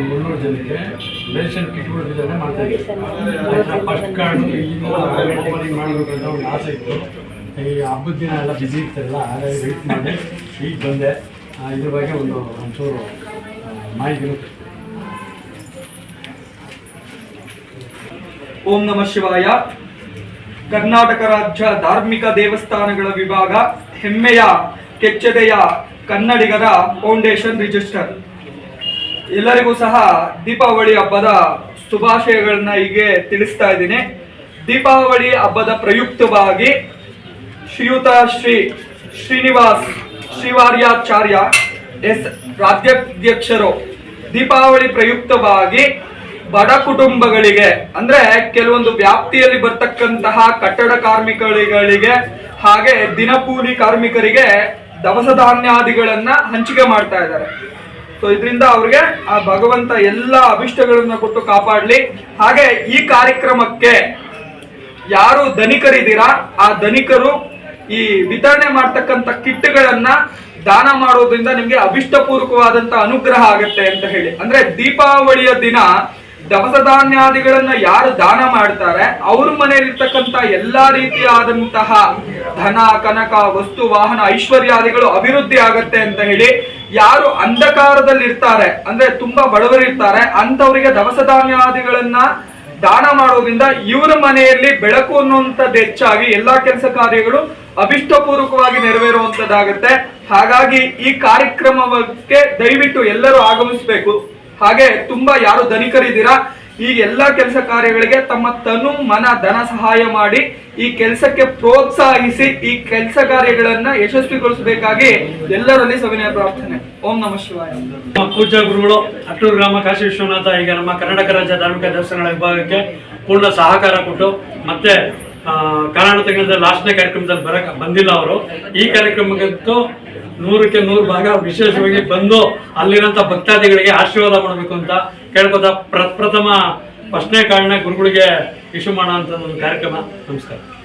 ಮುನ್ನೂರು ಜನಕ್ಕೆ ration kit ವಿತರಣೆ ಮಾಡ್ತಾ ಇದ್ದೀವಿ ಫಸ್ಟ್ ಕಾರ್ಡು ಓಪನಿಂಗ್ ಮಾಡಬೇಕು ಅಂತ ಒಂದು ಆಸೆ ಇತ್ತು. ಈ ಹಬ್ಬದ ದಿನ ಎಲ್ಲ ಬ್ಯುಸಿ ಇರ್ತಾರಲ್ಲ ಹಾಗಾಗಿ ವೆಯ್ಟ್ ಮಾಡಿ. ಈಗ ಬಂದೆ. ಇದ್ರ ಬಗ್ಗೆ ಒಂದು ಒಂಚೂರು ಓಂ ನಮಃ ಶಿವಾಯ. ಕರ್ನಾಟಕ ರಾಜ್ಯ ಧಾರ್ಮಿಕ ದೇವಸ್ಥಾನಗಳ ವಿಭಾಗ ಹೆಮ್ಮೆಯ, ಕೆಚ್ಚೆದೆಯ ಕನ್ನಡಿಗರ ಫೌಂಡೇಶನ್ ರಿಜಿಸ್ಟರ್. ಎಲ್ಲರಿಗೂ ಸಹ ದೀಪಾವಳಿ ಹಬ್ಬದ ಶುಭಾಶಯಗಳನ್ನ ಹೀಗೆ ತಿಳಿಸ್ತಾ ಇದ್ದೀನಿ. ದೀಪಾವಳಿ ಹಬ್ಬದ ಪ್ರಯುಕ್ತವಾಗಿ ಶ್ರೀಯುತ ಶ್ರೀ ಶ್ರೀನಿವಾಸ್ ಶ್ರೀವಾರ್ಯಾಚಾರ್ಯ ಎಸ್ ರಾಜ್ಯಾಧ್ಯಕ್ಷರು ದೀಪಾವಳಿ ಪ್ರಯುಕ್ತವಾಗಿ ಬಡ ಕುಟುಂಬಗಳಿಗೆ, ಅಂದ್ರೆ ಕೆಲವೊಂದು ವ್ಯಾಪ್ತಿಯಲ್ಲಿ ಬರ್ತಕ್ಕಂತಹ ಕಟ್ಟಡ ಕಾರ್ಮಿಕರುಗಳಿಗೆ ಹಾಗೆ ದಿನಕೂಲಿ ಕಾರ್ಮಿಕರಿಗೆ ದವಸ ಧಾನ್ಯಾದಿಗಳನ್ನ ಹಂಚಿಕೆ ಮಾಡ್ತಾ ಇದ್ದಾರೆ. ಸೊ ಇದರಿಂದ ಅವ್ರಿಗೆ ಆ ಭಗವಂತ ಎಲ್ಲ ಅಭಿಷ್ಟಗಳನ್ನ ಕೊಟ್ಟು ಕಾಪಾಡಲಿ. ಹಾಗೆ ಈ ಕಾರ್ಯಕ್ರಮಕ್ಕೆ ಯಾರು ಧನಿಕರಿದ್ದೀರಾ, ಆ ಧನಿಕರು ಈ ವಿತರಣೆ ಮಾಡ್ತಕ್ಕಂಥ ಕಿಟ್ಗಳನ್ನ ದಾನ ಮಾಡೋದ್ರಿಂದ ನಿಮ್ಗೆ ಅಭಿಷ್ಟಪೂರ್ವಕವಾದಂತ ಅನುಗ್ರಹ ಆಗತ್ತೆ ಅಂತ ಹೇಳಿ. ಅಂದ್ರೆ ದೀಪಾವಳಿಯ ದಿನ ದವಸ ಧಾನ್ಯಾದಿಗಳನ್ನ ಯಾರು ದಾನ ಮಾಡ್ತಾರೆ, ಅವ್ರ ಮನೆಯಲ್ಲಿರ್ತಕ್ಕಂತ ಎಲ್ಲಾ ರೀತಿಯಾದಂತಹ ಧನ, ಕನಕ, ವಸ್ತು, ವಾಹನ, ಐಶ್ವರ್ಯಾದಿಗಳು ಅಭಿವೃದ್ಧಿ ಆಗತ್ತೆ ಅಂತ ಹೇಳಿ ಯಾರು ಅಂಧಕಾರದಲ್ಲಿ ಇರ್ತಾರೆ ಅಂದ್ರೆ ತುಂಬಾ ಬಡವರಿರ್ತಾರೆ ಅಂತವರಿಗೆ ದವಸ ಧಾನ್ಯಾದಿಗಳನ್ನ ದಾನ ಮಾಡೋದ್ರಿಂದ ಇವರ ಮನೆಯಲ್ಲಿ ಬೆಳಕು ಅನ್ನುವಂಥದ್ದು ಹೆಚ್ಚಾಗಿ ಎಲ್ಲಾ ಕೆಲಸ ಕಾರ್ಯಗಳು ಅಭಿಷ್ಟಪೂರ್ವಕವಾಗಿ ನೆರವೇರುವಂತದ್ದಾಗುತ್ತೆ ಹಾಗಾಗಿ ಈ ಕಾರ್ಯಕ್ರಮಕ್ಕೆ ದಯವಿಟ್ಟು ಎಲ್ಲರೂ ಆಗಮಿಸಬೇಕು. ಹಾಗೆ ತುಂಬಾ ಯಾರು ಧನಿಕರಿದ್ದೀರಾ, ಈ ಎಲ್ಲಾ ಕೆಲಸ ಕಾರ್ಯಗಳಿಗೆ ತಮ್ಮ ತನು ಮನ, ಧನ ಸಹಾಯ ಮಾಡಿ ಈ ಕೆಲಸಕ್ಕೆ ಪ್ರೋತ್ಸಾಹಿಸಿ ಈ ಕೆಲಸ ಕಾರ್ಯಗಳನ್ನ ಯಶಸ್ವಿಗೊಳಿಸಬೇಕಾಗಿ ಎಲ್ಲರಲ್ಲಿ ಸವಿನಯ ಪ್ರಾರ್ಥನೆ. ಓಂ ನಮಃ ಶಿವಾಯ. ಪೂಜ್ಯ ಗುರುಗಳು, ಅಟ್ಟೂರು ಗ್ರಾಮ ಕಾಶಿ ವಿಶ್ವನಾಥ, ಈಗ ನಮ್ಮ ಕರ್ನಾಟಕ ರಾಜ್ಯ ಧಾರ್ಮಿಕ ದೇವಸ್ಥಾನಗಳ ವಿಭಾಗಕ್ಕೆ ಪೂರ್ಣ ಸಹಕಾರ ಕೊಟ್ಟು ಮತ್ತೆ ಆ, ತೆಗೆದ ಲಾಸ್ಟ್ನೇ ಕಾರ್ಯಕ್ರಮದಲ್ಲಿ ಬರಕ್ ಬಂದಿಲ್ಲ ಅವರು. ಈ ಕಾರ್ಯಕ್ರಮಕ್ಕಂತೂ ನೂರಕ್ಕೆ ನೂರು ಭಾಗ ವಿಶೇಷವಾಗಿ ಬಂದು ಅಲ್ಲಿರೋಂಥ ಭಕ್ತಾದಿಗಳಿಗೆ ಆಶೀರ್ವಾದ ಮಾಡಬೇಕು ಅಂತ ಕೇಳ್ಬೋದ ಪ್ರಪ್ರಥಮ ಫಸ್ಟ್ನೇ ಕಾರಣ ಗುರುಗಳಿಗೆ ಇಶ್ಯೂ ಮಾಡೋ ಅಂತ ಒಂದು ಕಾರ್ಯಕ್ರಮ. ನಮಸ್ಕಾರ.